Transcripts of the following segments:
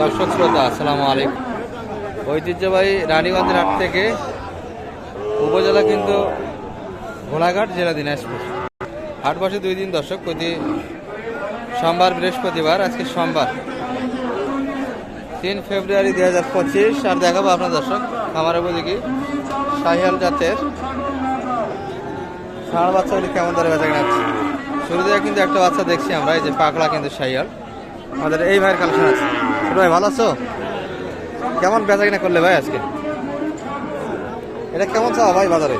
দর্শক শ্রোতা, আসসালামু আলাইকুম। ঐতিহ্যবাহী রানীগঞ্জের হাট থেকে উপজেলা কিন্তু ঘোড়াঘাট, জেলা দিনাজপুর। হাট বসে দুই দিন দর্শক, প্রতি সোমবার, বৃহস্পতিবার, আজকে সোমবার। তিন ফেব্রুয়ারি দুই হাজার পঁচিশ, আর দেখাবো আপনার দর্শক আমার দিকে শাহিয়াল জাতের ষাঁড় বাচ্চাগুলি কেমন ধরে বেচা কিনা হচ্ছে। শুরুতে কিন্তু একটা বাচ্চা দেখছি আমরা, এই যে পাকড়া কিন্তু শাহিয়াল আমাদের এই ভাইয়ের কালেকশন আছে। ভাই, ভালো আছো? কেমন বেচা কিনা করলে ভাই আজকে? এটা কেমন চাওয়া ভাই বাজারে?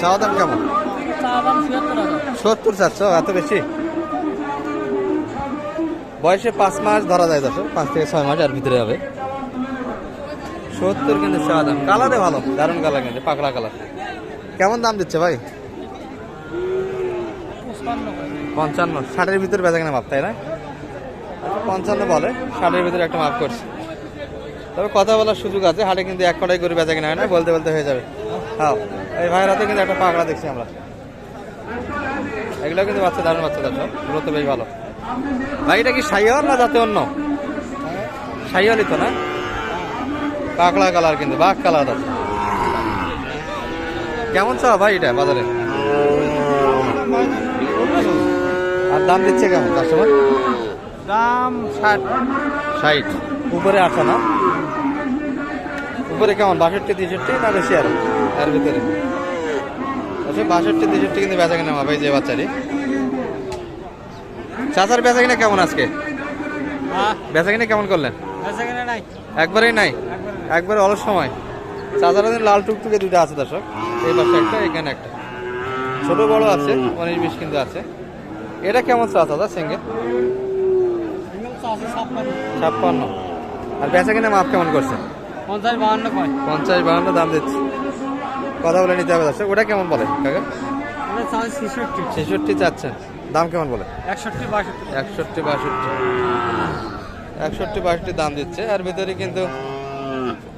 চাওয়া দাম কেমন? সত্তর চারশো, এত বেশি? বয়সে পাঁচ মাস ধরা যায় দশ পাঁচ থেকে ছয় মাস আর ভিতরে হবে। সত্তর কিন্তু চাওয়া দাম। কালারে ভালো, দারুণ কালার কিন্তু পাকড়া কালার কেমন দাম দিচ্ছে ভাই? পঞ্চান্ন ষাটের ভিতরে বেচা কিনা মাপ, তাই না? পঞ্চান্ন বলে, ষাটের ভিতরে একটা মাপ করছে। তবে কথা বলার সুযোগ আছে, হাটে কিন্তু এক কটাই করে বেচা কিনা হয় না, বলতে বলতে হয়ে যাবে। হ্যাঁ এই ভাইয়ের হাতে কিন্তু একটা পাকড়া দেখছি আমরা। এগুলো কিন্তু বাচ্চা, দারুণ বাচ্চা এগুলো তো বেশ ভালো। ভাই, এটা কি সাইয়াল না যাতে অন্য? সাইয়ালই তো না? কাকড়া কালার কিন্তু, বাঘ কালার আছে। কেমন চাও ভাই এটা, বাজারে? আর দাম দিচ্ছে কেমন কাস্টমার দাম ষাট। ষাট। উপরে আসে না? উপরে কেমন বাষট্টি তেষট্টি না বেশি আর? এর ভিতরে। আচ্ছা বাষট্টি তেষট্টি কিন্তু বেচা কিনা হবে যে বাচ্চারি চাচার বেচা কিনা কেমন আজকে? বেচা কিনা কেমন করলেন? নাই। একবারেই নাই? একবারে অলস সময়। চাচারা দিন লাল টুকটুকে দুটো আছে দর্শক। এই পাশে একটা এখানে একটা। ছোট বড় আছে উনিশ বিশ কিন্তু আছে। এটা কেমন চা চাচা সেঙ্গে ছাপ্পান্ন। আর বেচা কিনা মাপ কেমন করছে পঞ্চাশ বাহান্ন পঞ্চাশ বাহান্ন দাম দিচ্ছে। কথা বলে নিতে হবে দর্শক ওটা কেমন বলে কাকা? ছেষট্টি। ছেষট্টি চাচ্ছেন। দাম কেমন বলে? একষট্টি বাষট্টি। একষট্টি বাষট্টি। একষট্টি বাষট্টি দাম দিচ্ছে। আর ভিতরে কিন্তু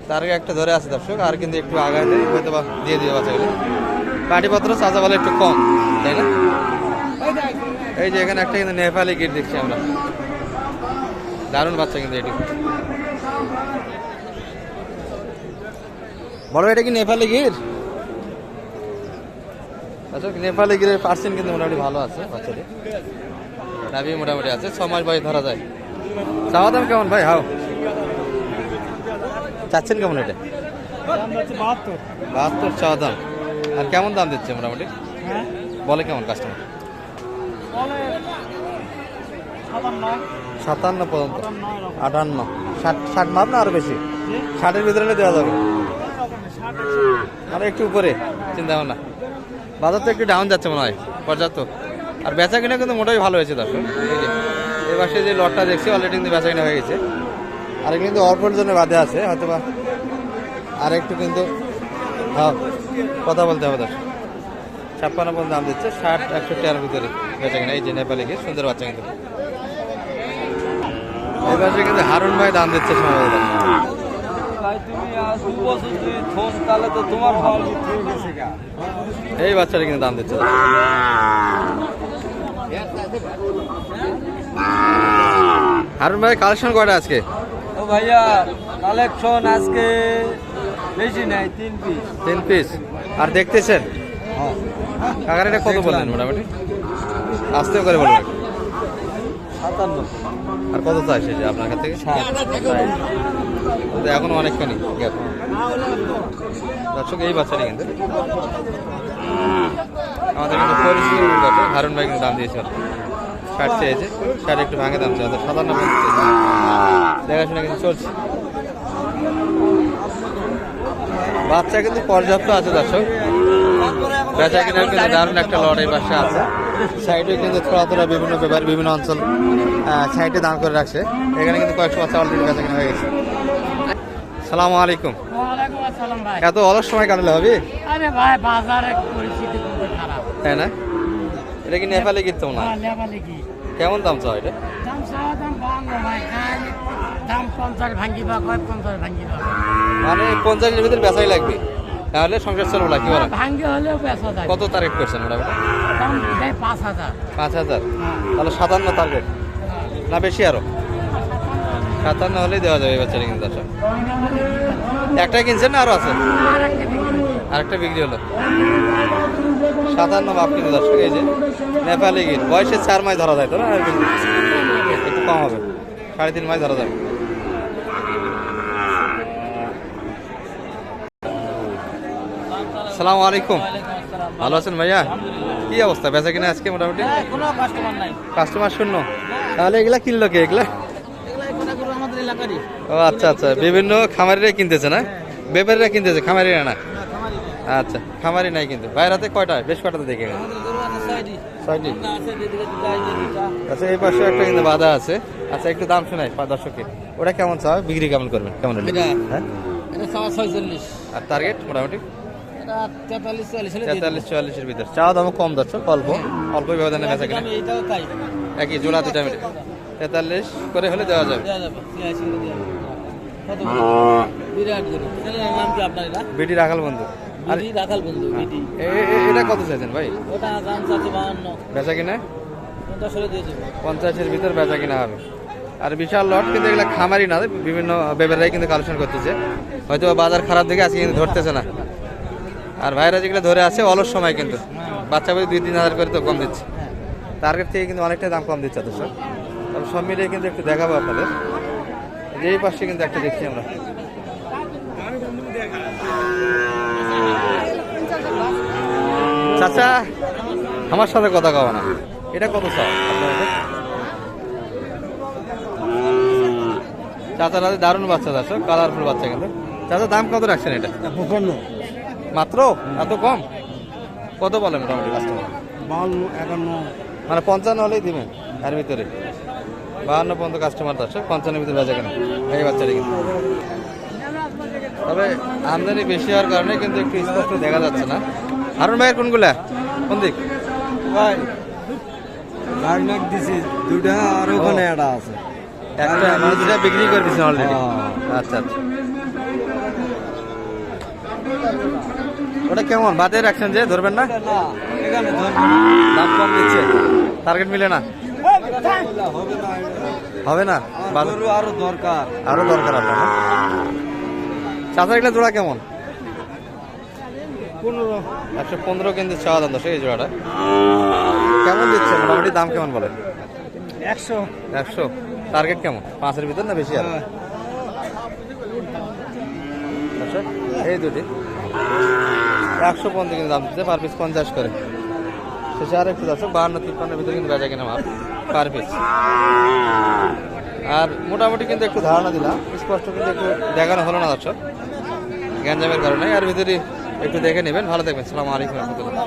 তার আগে একটা ধরে আছে দর্শক আর কিন্তু একটু আগায় দেয় হয়তো দিয়ে দিয়ে বাচ্চাগুলো পাটিপত্র চাচা বলে একটু কম তাই না? এই যে এখানে একটা কিন্তু নেপালি গিট দেখছি আমরা। দারুণ বাচ্চা কিন্তু এটি। বড় এটা কি নেপালি গির আচ্ছা নেপালি গিরের পার্সেন্ট কিন্তু মোটামুটি ভালো আছে বাচ্চাটি নাভি মোটামুটি আছে ছ মাস বয়স ধরা যায়। চাওয়া দাম কেমন ভাই? হাও। চাচ্ছেন কেমন এটা? বাহাত্তর। চাওয়া দাম। আর কেমন দাম দিচ্ছে মোটামুটি? হ্যাঁ। বলে কেমন কাস্টমার সাতান্ন পর্যন্ত। আটান্ন। ষাট ষাট মাপ না আরও বেশি? ষাটের ভিতরে দেওয়া যাবে। আর একটু উপরে চিন্তা ভাবনা। বাজার তো একটু ডাউন যাচ্ছে মনে হয় পর্যাপ্ত। আর বেচা কিনা কিন্তু মোটাই ভালো হয়েছে দর্শক এই পাশে যে লটটা দেখছি অলরেডি কিন্তু বেচা কিনা হয়ে গেছে। আর কিন্তু অল্পর জন্য বাদে আছে হয়তো বা আর একটু কিন্তু হ্যাঁ কথা বলতে হবে দর্শক। ছাপ্পান্ন পর্যন্ত দাম দিচ্ছে ষাট একশো আর ভিতরে বেচা কিনা। এই যে নেপালি গিয়ে সুন্দর বাচ্চা কিন্তু। এই কিন্তু হারুন ভাই দাম দিচ্ছে সম্ভবত হয়ে এই বাচ্চাটা কিন্তু দাম দিচ্ছে। হারুন ভাই কালেকশন কয়টা আজকে? ও ভাইয়া কালেকশন আজকে বেশি নাই তিন পিস তিন পিস আর দেখতেছেন? কাকার এটা কত বললেন মোটামুটি? আসতেও করে বলবেন। সাতান্ন। আর কত চাই সে যে আপনার কাছ থেকে? কিন্তু এখনও অনেকখানি গ্যাপ দর্শক এই বাচ্চাটি কিন্তু। আমাদের কিন্তু হারুন ভাই কিন্তু দাম দিয়েছে। ষাট চেয়েছে। ষাট একটু ভাঙে দাম চেয়েছে পর্যন্ত দেখাশোনা কিন্তু চলছে। বাচ্চা কিন্তু পর্যাপ্ত আছে দর্শক। বেচা কিনার কিন্তু দারুণ একটা এই পাশে আছে। সাইডে কিন্তু থোড়া থোড়া বিভিন্ন ব্যাপার বিভিন্ন অঞ্চল সাইডে দাম করে রাখছে। এখানে কিন্তু কয়েকশো বাচ্চা অলরেডি বেচা কিনা হয়ে গেছে। সালামু আলাইকুম। ওয়ালাইকুম আসসালাম ভাই। এত অলস সময় কাটালে হবে? আরে ভাই বাজারে পরিস্থিতি খুবই খারাপ। তাই না? এটা কি নেপালে কিনতাম না কেমন দাম চাও এটা? দাম চাওয়া দাম বান্ন ভাই দাম পঞ্চাশ ভাঙ্গিবা কয় পঞ্চাশ ভাঙ্গিবা মানে পঞ্চাশের ভিতরে বেচাই লাগবে। তাহলে সংসার চলবো না কি বলেন? ভাঙ্গে হলেও বেচা যায় কত তারিখ করছেন মোটামুটি? দাম দেয় পাঁচ হাজার। পাঁচ হাজার? তাহলে সাতান্ন টার্গেট না বেশি আরও? সাতান্ন হলেই দেওয়া যাবে বাচ্চাটা কিন্তু দর্শক একটাই কিনছেন না আরও আছে? একটা। আরেকটা বিক্রি হলো। সাতান্ন মাপ কিন্তু দর্শক এই যে নেপালি গির। বয়সে চার মাস ধরা যায় তো না? একটু কম হবে। সাড়ে তিন মাস ধরা যাবে সালাম আলাইকুম। ভালো আছেন ভাইয়া? কি অবস্থা? বেচা কিনা আজকে মোটামুটি? কোনো কাস্টমার নাই। কাস্টমার শূন্য। তাহলে এগুলা কিনলো কে? এগুলা? এগুলো এখানে করে আমাদের এলাকারই। ও আচ্ছা আচ্ছা। বিভিন্ন খামারিরা কিনতেছে না? ব্যাপারীরা কিনতেছে খামারিরা না? আচ্ছা খামারি নাই কিন্তু। বাইরাতে কয়টা? বেশ কয়টাতে দেখে। গেছে ছয়টি। আচ্ছা এই পাশে একটা কিন্তু বাধা আছে। আচ্ছা একটু দাম শোনাই পা- দর্শককে। ওটা কেমন চাও বিক্রি কেমন করবেন? কেমন হ্যাঁ? চাওয়া আর টার্গেট মোটামুটি? তেতাল্লিশ চুয়াল্লিশের ভিতর। চাওয়া দাম কম দর্শক অল্প। অল্প ব্যবধানে বেচা কিনা। একই জোড়া দুটা মিলে। তেতাল্লিশ করে হলে দেওয়া যাবে। বিডি রাখাল বন্ধু। রাখাল বন্ধু এটা কত চাইছেন ভাই? ওটা দাম বেচা কিনা? পঞ্চাশের ভিতর বেচা কিনা হবে। আর বিশাল লট কিন্তু এগুলো খামারি না বিভিন্ন ব্যবসায়ী কিন্তু কালেকশন করতেছে। হয়তো বাজার খারাপ দেখে আজকে কিন্তু ধরতেছে না। আর ভাইরা যেগুলো ধরে আছে, অলস সময় কিন্তু। বাচ্চা বই দুই, তিন হাজার করে তো কম দিচ্ছে। টার্গেট থেকে কিন্তু অনেকটা দাম কম দিচ্ছে দর্শক তবে সব মিলিয়ে কিন্তু একটু দেখাবো আপনাদের। যে এই পাশে কিন্তু একটা দেখছি আমরা। চাচা, আমার সাথে কথা কও না। এটা কত চাও? চাচার দারুণ বাচ্চা আছে কালারফুল বাচ্চা কিন্তু। চাচা, দাম কত রাখছেন এটা? মাত্র? এত কম? কত বলে মোটামুটি কাস্টমার বাহান্ন একান্ন। মানে পঞ্চান্ন হলেই দিবেন তার ভিতরে। বাহান্ন পর্যন্ত কাস্টমার আছে পঞ্চান্ন ভিতরে বেচা কেন। এই বাচ্চাটা কিন্তু। তবে আমদানি বেশি হওয়ার কারণে কিন্তু একটু স্পষ্ট দেখা যাচ্ছে না। হারুন ভাইয়ের কোনগুলা? কোন দিক? ভাই গার্ডনাক দিছি দুটা আর ওখানে একটা আছে। একটা মানে দুটা বিক্রি করে দিচ্ছেন অলরেডি। আচ্ছা আচ্ছা। ওটা কেমন? বাদে রাখছেন যে? ধরবেন না? দাম কম দিচ্ছে। টার্গেট মিলে না? হবে না? আরও দরকার। আরও দরকার আপনার না? চাচা এগুলো জোড়া কেমন? পনেরো। একশো পনেরো কিন্তু চাওয়া দাম দশ এই জোড়াটা। কেমন দিচ্ছে? মোটামুটি দাম কেমন বলে একশো। একশো। টার্গেট কেমন? পাঁচের ভিতর না বেশি আর? আচ্ছা এই দুটি। একশো পর্যন্ত কিন্তু দাম দিচ্ছে পার পিস পঞ্চাশ করে। শেষে আর একটু আছে বাহান্ন তিপ্পান্নের ভিতরে কিন্তু বেচা কিনা পার পিস আর মোটামুটি কিন্তু একটু ধারণা দিলাম, স্পষ্ট কিন্তু একটু দেখানো হলো না দর্শক। গ্যাঞ্জামের কারণে, আর ভিতরে একটু দেখে নেবেন। ভালো দেখবেন সালাম আলাইকুম রহমতুল্লাহ।